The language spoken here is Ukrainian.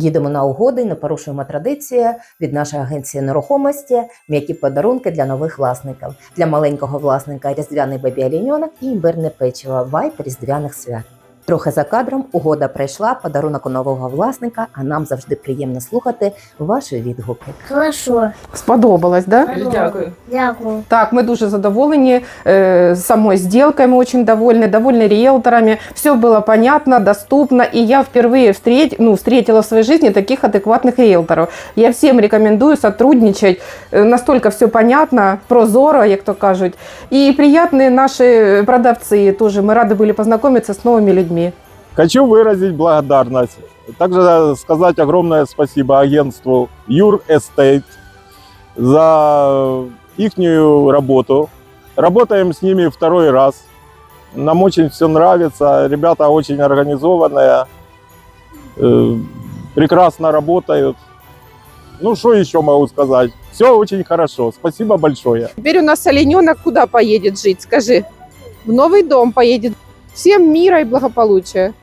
Їдемо на угоди, не порушуємо традиції від нашої агенції нерухомості, м'які подарунки для нових власників. Для маленького власника різдвяний бебі оленьонок і імбирне печиво, вайп різдвяних свят. Трохи за кадром угода прийшла, подарунок у нового власника, а нам завжди приємно слухати ваші відгуки. Хорошо. Сподобалось, да? Дякую. Дякую. Так, ми дуже задоволені э, самой сделкой, мы очень довольны, довольны риэлторами. Все было понятно, доступно, и я впервые встреч, ну, встретила в своей жизни таких адекватных риэлторов. Я всем рекомендую сотрудничать, Э, настолько все понятно, прозоро, як то кажуть. И приятные наши продавцы тоже, мы рады были познакомиться с новыми людьми. Хочу выразить благодарность. Также сказать огромное спасибо агентству Юр Estate за их работу. Работаем с ними второй раз. Нам очень все нравится. Ребята очень организованные, э, прекрасно работают. Ну, что еще могу сказать? Все очень хорошо. Спасибо большое. Теперь у нас олененок куда поедет жить, скажи? В новый дом поедет. Всем мира и благополучия.